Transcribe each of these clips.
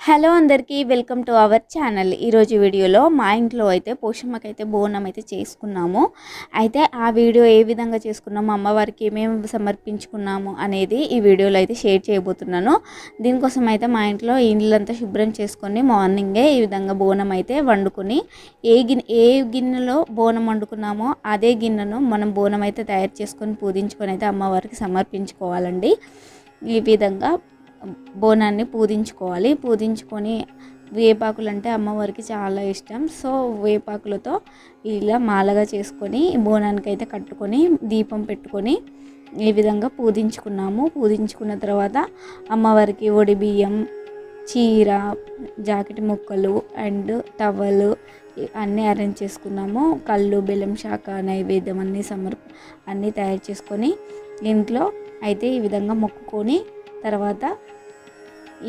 Hello అందరికీ welcome to our channel. ఈరోజు వీడియోలో మా ఇంట్లో అయితే పోషమ్మకైతే బోనం అయితే చేసుకున్నాము. అయితే ఆ వీడియో ఏ విధంగా చేసుకున్నాము అమ్మవారికి ఏమేమి సమర్పించుకున్నాము అనేది ఈ వీడియోలో అయితే షేర్ చేయబోతున్నాను. దీనికోసం అయితే మా ఇంట్లో ఇల్లంతా శుభ్రం చేసుకొని మార్నింగే ఈ విధంగా బోనం అయితే వండుకొని ఏ గిన్నె ఏ గిన్నెలో బోనం వండుకున్నామో అదే గిన్నెను మనం బోనం అయితే తయారు చేసుకొని పూజించుకొని అయితే అమ్మవారికి సమర్పించుకోవాలండి. ఈ విధంగా బోనాన్ని పూజించుకోవాలి. పూజించుకొని వేపాకులు అంటే అమ్మవారికి చాలా ఇష్టం. సో వేపాకులతో ఇలా మాలగా చేసుకొని బోనానికి అయితే కట్టుకొని దీపం పెట్టుకొని ఈ విధంగా పూజించుకున్నాము. పూజించుకున్న తర్వాత అమ్మవారికి ఒడి బియ్యం చీర జాకెట్ ముక్కలు అండ్ టవల్ అన్నీ అరేంజ్ చేసుకున్నాము. కళ్ళు బెల్లం శాఖ నైవేద్యం అన్నీ సమర్ అన్నీ తయారు చేసుకొని ఇంట్లో అయితే ఈ విధంగా మొక్కుకొని తర్వాత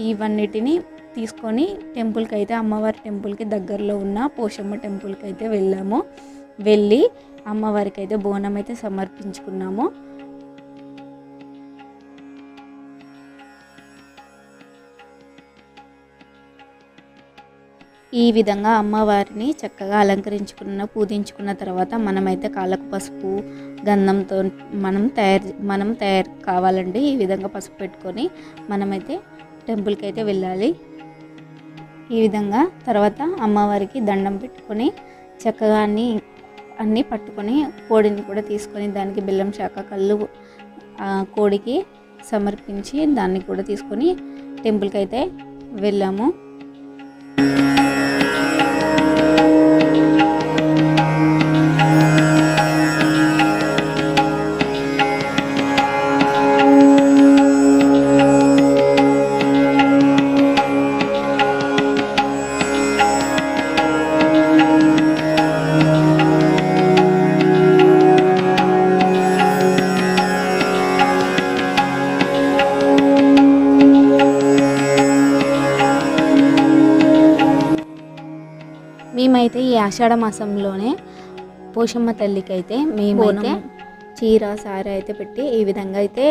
ఇవన్నిటిని తీసుకొని టెంపుల్కి అయితే అమ్మవారి టెంపుల్కి దగ్గరలో ఉన్న పోషమ్మ టెంపుల్కి అయితే వెళ్ళాము. వెళ్ళి అమ్మవారికి అయితే బోనం అయితే సమర్పించుకున్నాము. ఈ విధంగా అమ్మవారిని చక్కగా అలంకరించుకున్న పూజించుకున్న తర్వాత మనమైతే కాళ్ళకు పసుపు గంధంతో మనం తయారు మనం తయారు కావాలండి. ఈ విధంగా పసుపు పెట్టుకొని మనమైతే టెంపుల్కి అయితే వెళ్ళాలి. ఈ విధంగా తర్వాత అమ్మవారికి దండం పెట్టుకొని చక్కగా అన్నీ అన్నీ పట్టుకొని కోడిని కూడా తీసుకొని దానికి బెల్లం శాఖ కళ్ళు కోడికి సమర్పించి దాన్ని కూడా తీసుకొని టెంపుల్కి అయితే వెళ్ళాము. మేమైతే ఈ ఆషాఢ మాసంలోనే పోషమ్మ తల్లికి అయితే మేమైతే చీర సార అయితే పెట్టి ఈ విధంగా అయితే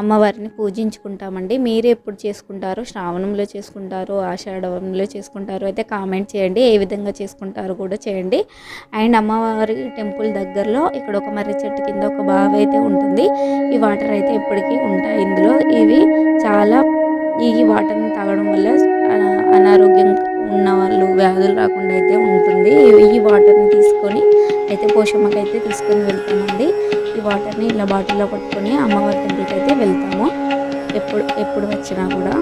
అమ్మవారిని పూజించుకుంటామండి. మీరు ఎప్పుడు చేసుకుంటారో శ్రావణంలో చేసుకుంటారో ఆషాఢంలో చేసుకుంటారో అయితే కామెంట్ చేయండి. ఏ విధంగా చేసుకుంటారో కూడా చేయండి. అండ్ అమ్మవారి టెంపుల్ దగ్గరలో ఇక్కడ ఒక మర్రి చెట్టు కింద ఒక బావి అయితే ఉంటుంది. ఈ వాటర్ అయితే ఎప్పటికీ ఉంటాయి ఇందులో. ఇవి చాలా ఈ వాటర్ని తాగడం వల్ల అనారోగ్యం ఉన్న వాళ్ళు వ్యాధులు రాకుండా అయితే ఉంటుంది. ఈ వాటర్ని తీసుకొని అయితే పోషమ్మకి అయితే తీసుకొని వెళ్తామండి. ఈ వాటర్ని ఇలా బాటిల్లో పట్టుకొని అమ్మవారి దగ్గరికి అయితే వెళ్తాము. ఎప్పుడు ఎప్పుడు వచ్చినా కూడా.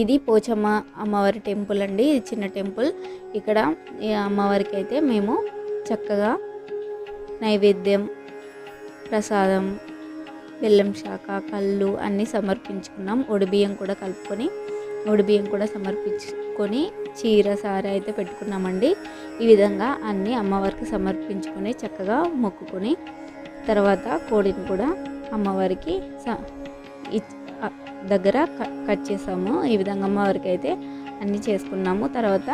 ఇది పోచమ్మ అమ్మవారి టెంపుల్ అండి. ఇది చిన్న టెంపుల్. ఇక్కడ ఈ అమ్మవారికి అయితే మేము చక్కగా నైవేద్యం ప్రసాదం బెల్లం శాఖ కళ్ళు అన్నీ సమర్పించుకున్నాం. ఒడిబియ్యం కూడా కలుపుకొని ఒడిబియ్యం కూడా సమర్పించుకొని చీర సార అయితే పెట్టుకున్నామండి. ఈ విధంగా అన్నీ అమ్మవారికి సమర్పించుకొని చక్కగా మొక్కుకొని తర్వాత కోడిని కూడా అమ్మవారికి దగ్గర కట్ చేసాము. ఈ విధంగా అమ్మవారికి అయితే అన్నీ చేసుకున్నాము. తర్వాత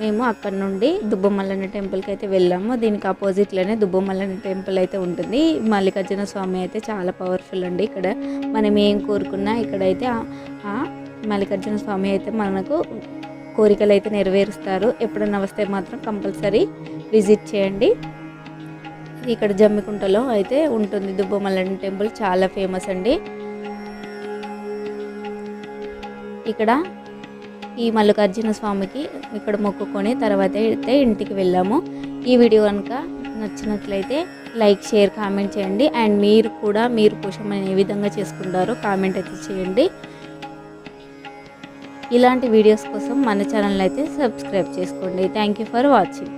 మేము అక్కడ నుండి దుబ్బమల్లన టెంపుల్కి అయితే వెళ్ళాము. దీనికి ఆపోజిట్లోనే దుబ్బమల్లని టెంపుల్ అయితే ఉంటుంది. మల్లికార్జున స్వామి అయితే చాలా పవర్ఫుల్ అండి ఇక్కడ. మనం ఏం కోరుకున్నా ఇక్కడైతే మల్లికార్జున స్వామి అయితే మనకు కోరికలు అయితే నెరవేరుస్తారు. ఎప్పుడన్నా వస్తే మాత్రం కంపల్సరీ విజిట్ చేయండి. ఇక్కడ జమ్మికుంటలో అయితే ఉంటుంది దుబ్బమల్లన టెంపుల్. చాలా ఫేమస్ అండి. ఇక్కడ ఈ మల్లికార్జున స్వామికి ఇక్కడ మొక్కుకొని తర్వాత అయితే ఇంటికి వెళ్ళాము. ఈ వీడియో కనుక నచ్చినట్లయితే లైక్ షేర్ కామెంట్ చేయండి. అండ్ మీరు కూడా మీరు పుషమైన ఏ విధంగా చేసుకుంటారో కామెంట్ అయితే చేయండి. ఇలాంటి వీడియోస్ కోసం మన ఛానల్ అయితే సబ్స్క్రైబ్ చేసుకోండి. Thank you for watching